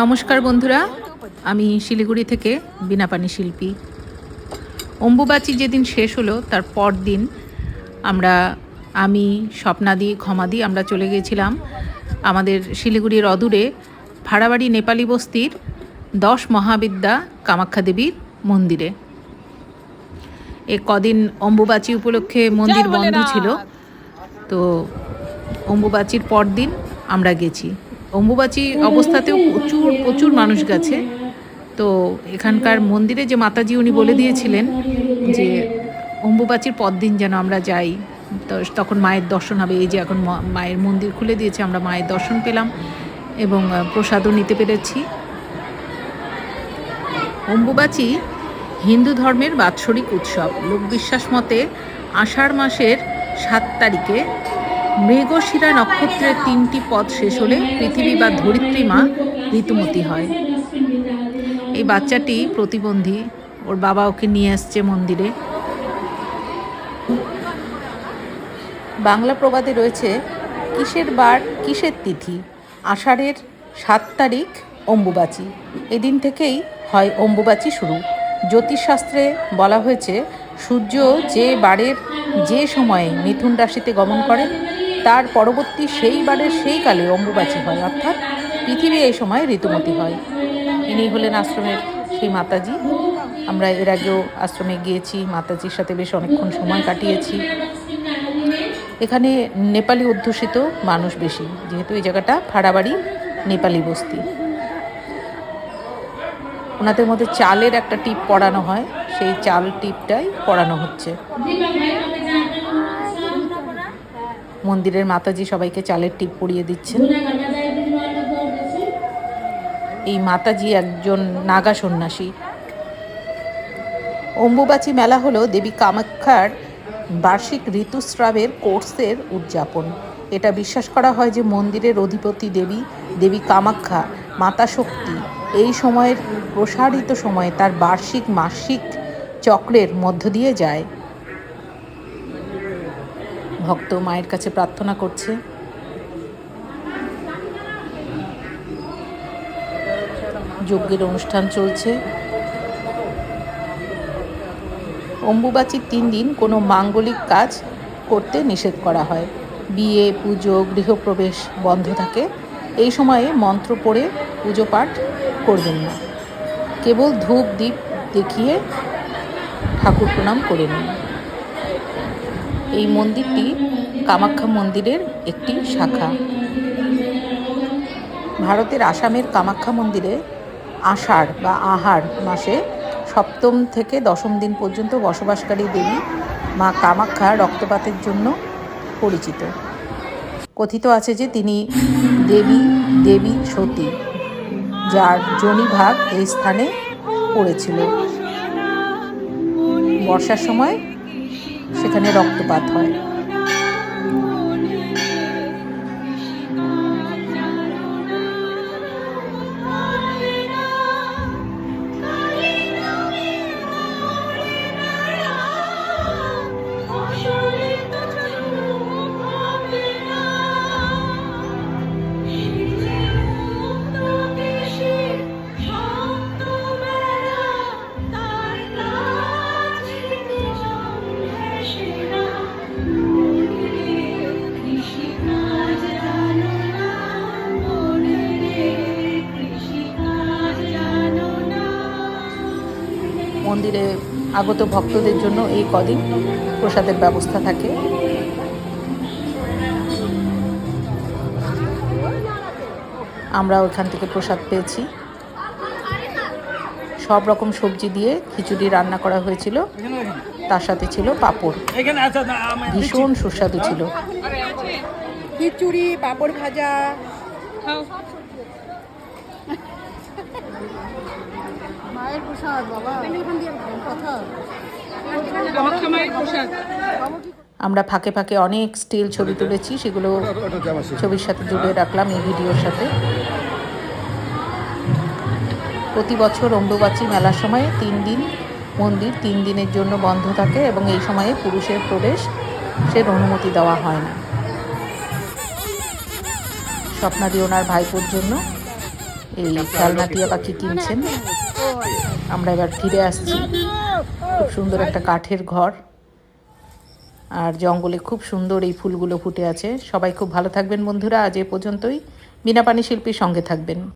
নমস্কার বন্ধুরা আমি শিলিগুড়ি থেকে বিনাপানি শিল্পী। অম্বুবাচি যেদিন শেষ হলো তার পর দিন আমরা আমি স্বপ্নাদি ক্ষমাদি আমরা চলে গিয়েছিলাম আমাদের শিলিগুড়ির অদূরে ভাড়াবাড়ি নেপালি বস্তির দশ মহাবিদ্যা কামাখ্যা দেবীর মন্দিরে। এ কদিন অম্বুবাচী উপলক্ষে মন্দির বন্ধ ছিল তো অম্বুবাচীর পরদিন আমরা গেছি। অম্বুবাচী অবস্থাতেও প্রচুর প্রচুর মানুষ গেছে। তো এখানকার মন্দিরে যে মাতাজি উনি বলে দিয়েছিলেন যে অম্বুবাচীর পরদিন যেন আমরা যাই, তো তখন মায়ের দর্শন হবে। এই যে এখন মায়ের মন্দির খুলে দিয়েছে, আমরা মায়ের দর্শন পেলাম এবং প্রসাদও নিতে পেরেছি। অম্বুবাচী হিন্দু ধর্মের বাৎসরিক উৎসব। লোক বিশ্বাস মতে আষাঢ় মাসের সাত তারিখে মৃগশিরা নক্ষত্রের তিনটি পদ শেষ হলে পৃথিবী বা ধরিত্রী মা ঋতুমতী হয়। এই বাচ্চাটি প্রতিবন্ধী, ওর বাবা ওকে নিয়ে আসছে মন্দিরে। বাংলা প্রবাদে রয়েছে, কিসের বার কিসের তিথি? আষাঢ়ের সাত তারিখ অম্বুবাচী। এদিন থেকেই হয় অম্বুবাচী শুরু। জ্যোতিষশাস্ত্রে বলা হয়েছে, সূর্য যে বারের যে সময়ে মিথুন রাশিতে গমন করেন তার পরবর্তী সেই বারের সেই কালে অম্বুবাচী হয়, অর্থাৎ পৃথিবী এই সময় ঋতুমতি হয়। ইনি হলেন আশ্রমের সেই মাতাজি। আমরা এর আগেও আশ্রমে গিয়েছি, মাতাজির সাথে বেশ অনেকক্ষণ সময় কাটিয়েছি। এখানে নেপালি অধ্যুষিত মানুষ বেশি, যেহেতু এই জায়গাটা ভাড়াবাড়ি নেপালি বস্তি। ওনাদের মধ্যে চালের একটা টিপ পড়ানো হয়, সেই চাল টিপটাই পড়ানো হচ্ছে। মন্দিরের মাতাজি সবাইকে চালের টিপ পরিয়ে দিচ্ছেন। এই মাতাজি একজন নাগা সন্ন্যাসী। অম্বুবাচী মেলা হলো দেবী কামাখ্যার বার্ষিক ঋতুস্রাবের কোর্সের উদযাপন। এটা বিশ্বাস করা হয় যে মন্দিরের অধিপতি দেবী দেবী কামাখ্যা মাতা শক্তি। এই সময়ের প্রসারিত সময়ে তার বার্ষিক মাসিক চক্রের মধ্য দিয়ে যায়। ভক্ত মায়ের কাছে প্রার্থনা করছে। যজ্ঞের অনুষ্ঠান চলছে। অম্বুবাচীর তিন দিন কোনো মাঙ্গলিক কাজ করতে নিষেধ করা হয়। বিয়ে, পুজো, গৃহপ্রবেশ বন্ধ থাকে। এই সময়ে মন্ত্র পড়ে পুজো পাঠ করবেন না। কেবল ধূপ দ্বীপ দেখিয়ে ঠাকুর প্রণাম করে নিন। এই মন্দিরটি কামাখ্যা মন্দিরের একটি শাখা। ভারতের আসামের কামাখ্যা মন্দিরে আষাঢ় বা আহার মাসে সপ্তম থেকে দশম দিন পর্যন্ত বসবাসকারী দেবী মা কামাখ্যা রক্তপাতের জন্য পরিচিত। কথিত আছে যে তিনি দেবী দেবী সতী, যার জনিভাগ এই স্থানে পড়েছিল। বর্ষার সময় সেখানে রক্তপাত হয়। মন্দিরে আগত ভক্তদের জন্য এই কদিন প্রসাদের ব্যবস্থা থাকে। আমরা এখান থেকে প্রসাদ পেয়েছি। সব রকম সবজি দিয়ে খিচুড়ি রান্না করা হয়েছিল। তার সাথে ছিল পাঁপড়। ভীষণ সুস্বাদু ছিল। খিচুড়ি পাঁপড় ভাজা। আমরা ফাঁকে ফাঁকে অনেক স্টিল ছবি তুলেছি, সেগুলো ছবির সাথে জুড়ে রাখলাম, এই ভিডিওর সাথে। প্রতি বছর অম্বুবাচী মেলার সময় তিন দিন মন্দির তিন দিনের জন্য বন্ধ থাকে এবং এই সময়ে পুরুষের প্রবেশ, সে অনুমতি দেওয়া হয় না। স্বপ্নাদি ওনার ভাইপোর জন্য এই খেলনা টিয়া পাখি কিনছেন। আমরা এবার ফিরে আসছি। খুব সুন্দর একটা কাঠের ঘর। আর জঙ্গলে খুব সুন্দর এই ফুলগুলো ফুটে আছে। সবাই খুব ভালো থাকবেন বন্ধুরা। আজ এ পর্যন্তই। বিনা পানি শিল্পীর সঙ্গে থাকবেন।